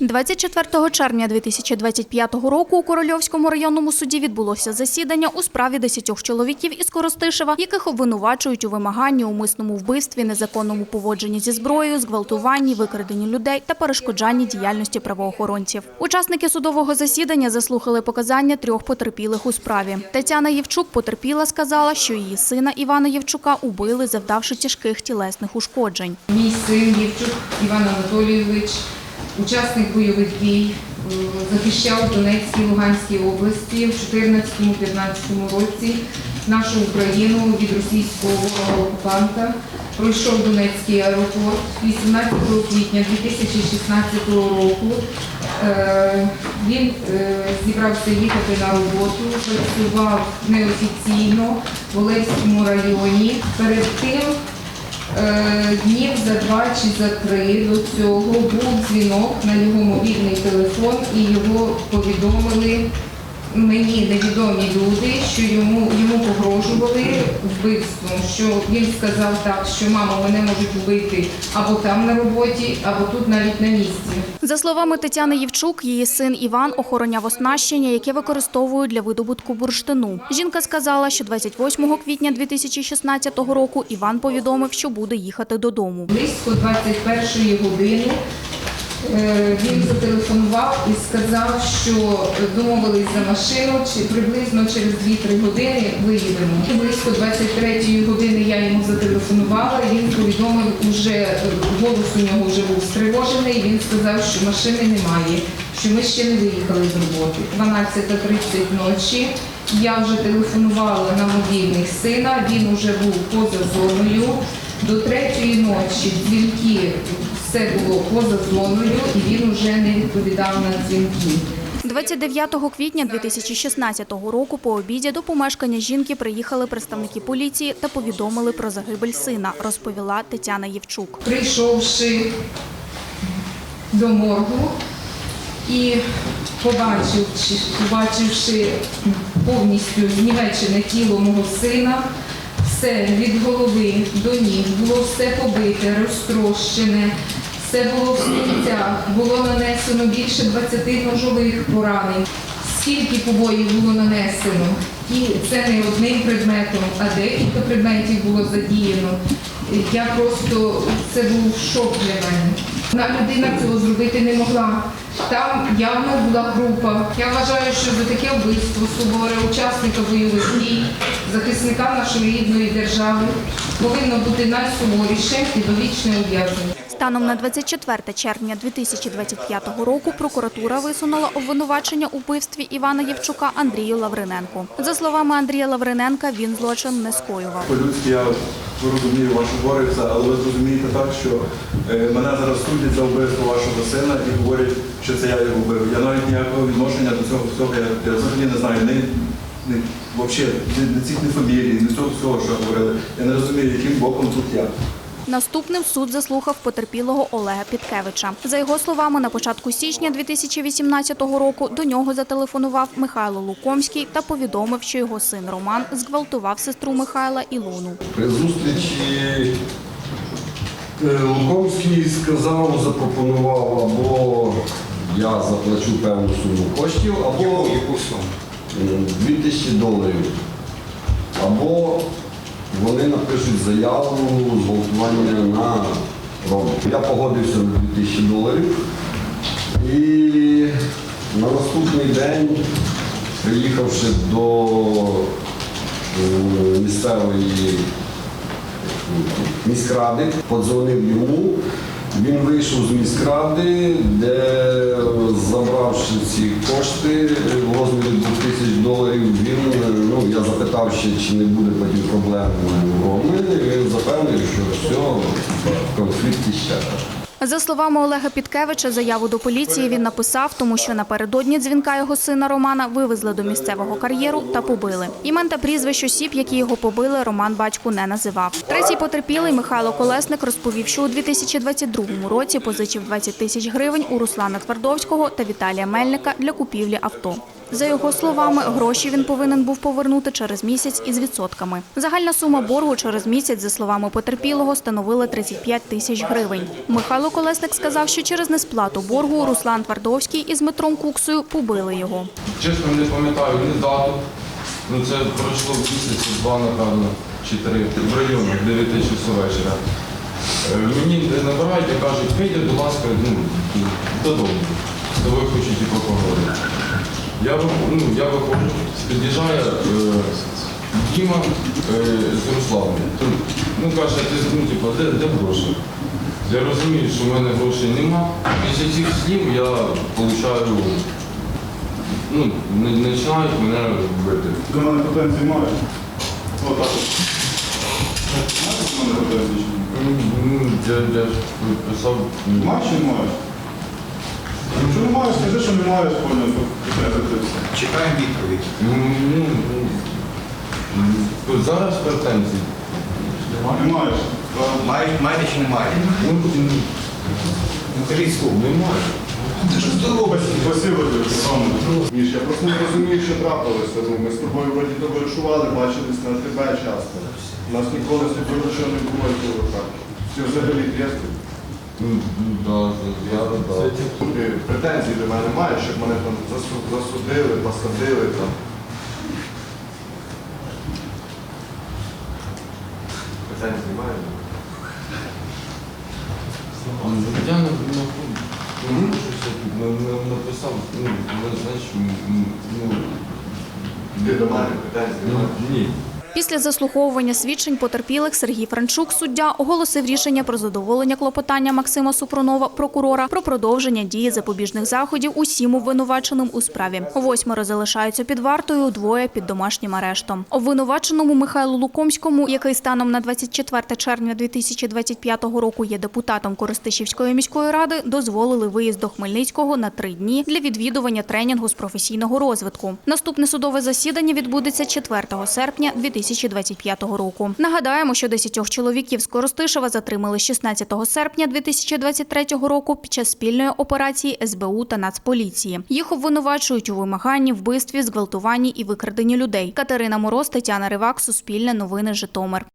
24 червня 2025 року у Корольовському районному суді відбулося засідання у справі 10 чоловіків із Коростишева, яких обвинувачують у вимаганні, умисному вбивстві, незаконному поводженні зі зброєю, зґвалтуванні, викраденні людей та перешкоджанні діяльності правоохоронців. Учасники судового засідання заслухали показання трьох потерпілих у справі. Тетяна Євчук потерпіла, сказала, що її сина Івана Євчука убили, завдавши тяжких тілесних ушкоджень. Мій син Євчук Іван Анатолійович, учасник бойових дій, е, захищав Донецькій Луганській області в 2014-2015 році нашу Україну від російського окупанта. Пройшов Донецький аеропорт 18 квітня 2016 року. Е, Він е, зібрався їхати на роботу, працював неофіційно в Олевському районі. Перед тим Днів за два чи за три до цього був дзвінок на його мобільний телефон і його повідомили мені невідомі люди, що йому, йому погрожували вбивством, що він сказав так, що мама мене можуть вбити або там на роботі, або тут навіть на місці. За словами Тетяни Євчук, її син Іван охороняв оснащення, яке використовують для видобутку бурштину. Жінка сказала, що 28 квітня 2016 року Іван повідомив, що буде їхати додому. Близько 21 години він зателефонував і сказав, що домовились за машину, чи приблизно через 2-3 години виїдемо. Близько 23-ї години я йому зателефонувала, він повідомив, уже е, голос у нього вже був стривожений. Він сказав, що машини немає, що ми ще не виїхали з роботи. 12.30 ночі. Я вже телефонувала на мобільний сина, він вже був поза зоною. До третьої ночі дзвінки все було поза зоною, і він вже не відповідав на дзвінки. 29 квітня 2016 року по обіді до помешкання жінки приїхали представники поліції та повідомили про загибель сина, розповіла Тетяна Євчук. Прийшовши до моргу і побачивши, побачивши повністю знівечене тіло мого сина, все від голови до ніг було все побите, розтрощене, все було в сміттях, було нанесено більше 20 ножових поранень. Скільки побоїв було нанесено? І це не одним предметом, а декілька предметів було задіяно. Я просто це був шок для мене. Одна людина цього зробити не могла. Там явно була група. Я вважаю, що за таке вбивство суворе учасника бойових дій, захисника нашої рідної держави повинно бути найсуворішим і довічне ув'язнення. Станом на 24 червня 2025 року прокуратура висунула обвинувачення у вбивстві Івана Євчука Андрію Лавриненку. За словами Андрія Лавриненка, він злочин не скоював. По-людськи я розумію вашу борюся, але ви зрозумієте так, що е, мене зараз судять за вбивство вашого сина і говорять, що це я його вбив. Я навіть ніякого відношення до цього всього, я, я взагалі не знаю, взагалі, ні цих ні фамілій, ні цього всього, що говорили. Я не розумію, яким боком тут я. Наступним суд заслухав потерпілого Олега Підкевича. За його словами, на початку січня 2018 року до нього зателефонував Михайло Лукомський та повідомив, що його син Роман зґвалтував сестру Михайла Ілону. При зустрічі е, Луковський сказав, запропонував або я заплачу певну суму коштів, або яку суму? 2000 доларів. Або вони напишуть заяву зґвалтування на Рому. Я погодився на 2000 доларів. І на наступний день, приїхавши до е, місцевої міськради, подзвонив йому. Він вийшов з міськради, де забравши ці кошти в розмірі 2000 доларів, він ну я запитав ще, чи не буде потім проблем в Роми. Він запевнив, що все, конфлікт іще. За словами Олега Підкевича, заяву до поліції він написав, тому що напередодні дзвінка його сина Романа вивезли до місцевого кар'єру та побили. Імен та прізвищ осіб, які його побили, Роман батьку не називав. Третій потерпілий Михайло Колесник розповів, що у 2022 році позичив 20 тисяч гривень у Руслана Твардовського та Віталія Мельника для купівлі авто. За його словами, гроші він повинен був повернути через місяць із відсотками. Загальна сума боргу через місяць, за словами потерпілого, становила 35 тисяч гривень. Михайло Колесник сказав, що через несплату боргу Руслан Твардовський із Дмитром Куксою побили його. Чесно, не пам'ятаю ні дату. Ну це пройшло місяці два, напевно, чи три в районі, 9 часу вечора. Е, Мені набирають і кажуть, вийди, будь ласка, ну, додому. З тобою хочуть типу, поговорити. Я, ну, я виходжу, під'їжджає е, Діма е, з Русланом. Ну, каже, ти ну, типу, де, де гроші? Я розумію, що в мене грошей нема. Після цих слів я отримую ну, не- починають мене бити. До мене претензій маєш? Отак. Маєш до мене претензії чи ні? Ну, я, я ж писав. ну, Маєш чи не маєш? Якщо не маєш, скажи, що не маєш, поняв, то претензії. Чекаємо відповідь. Ну, зараз претензії. Не маєш. Правда. Мають, маєте чи не маєте? Ну, ну, Ну кажіть слово. немає. Спасибо тобі. Міш, я просто не розумію, що трапилося. Ну, ми з тобою вроді товаришували, бачились на тебе часто. У нас ніколи з тобою нічого не було, як було так. Ти взагалі трезвий. Претензій до мене маєш, щоб мене там засу- засудили, посадили там. Претензій немає? Ну, Я на, ну, написав, ну, знаєш, ну, Ти до мене претензій ну, немає? ні. Після заслуховування свідчень потерпілих Сергій Франчук, суддя, оголосив рішення про задоволення клопотання Максима Супрунова, прокурора, про продовження дії запобіжних заходів усім обвинуваченим у справі. Восьмеро залишаються під вартою, двоє під домашнім арештом. Обвинуваченому Михайлу Лукомському, який станом на 24 червня 2025 року є депутатом Коростишівської міської ради, дозволили виїзд до Хмельницького на три дні для відвідування тренінгу з професійного розвитку. Наступне судове засідання відбудеться 4 серпня 2025 року. Нагадаємо, що 10 чоловіків з Коростишева затримали 16 серпня 2023 року під час спільної операції СБУ та Нацполіції. Їх обвинувачують у вимаганні, вбивстві, зґвалтуванні і викраденні людей. Катерина Мороз, Тетяна Ривак, Суспільне новини, Житомир.